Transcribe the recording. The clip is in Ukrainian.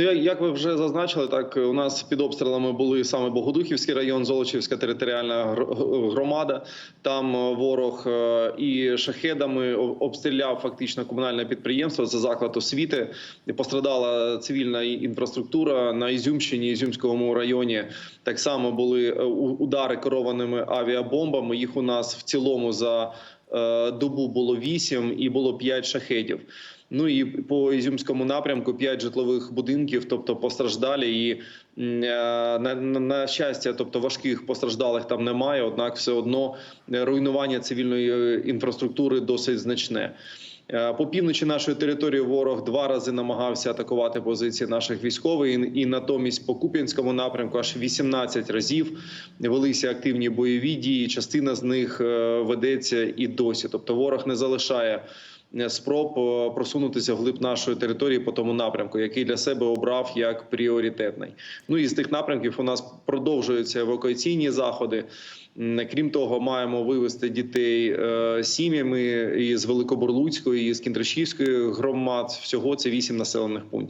Ну, як- ви вже зазначили, так у нас під обстрілами були саме Богодухівський район, Золочівська територіальна громада. Там е, ворог е, і шахедами обстріляв фактично комунальне підприємство. Це заклад освіти. Пострадала цивільна інфраструктура на Ізюмщині, Ізюмському районі. Так само були е, удари керованими авіабомбами. Їх у нас в цілому за добу було вісім і було п'ять шахедів. Ну і по ізюмському напрямку п'ять житлових будинків, тобто постраждалі, і е, на, на, на щастя, тобто важких постраждалих там немає. Однак, все одно е, руйнування цивільної е, інфраструктури досить значне. Е, По півночі нашої території ворог два рази намагався атакувати позиції наших військових, і, натомість по Куп'янському напрямку аж 18 разів велися активні бойові дії. Частина з них е, ведеться і досі. Тобто, ворог не залишає спроб е, просунутися вглиб нашої території по тому напрямку, який для себе обрав як пріоритетний. Ну і з тих напрямків у нас продовжуються евакуаційні заходи. Крім того, маємо вивезти дітей е, сім'ями із Великоборлуцької, і з Кіндрашівської громад. Всього це вісім населених пунктів.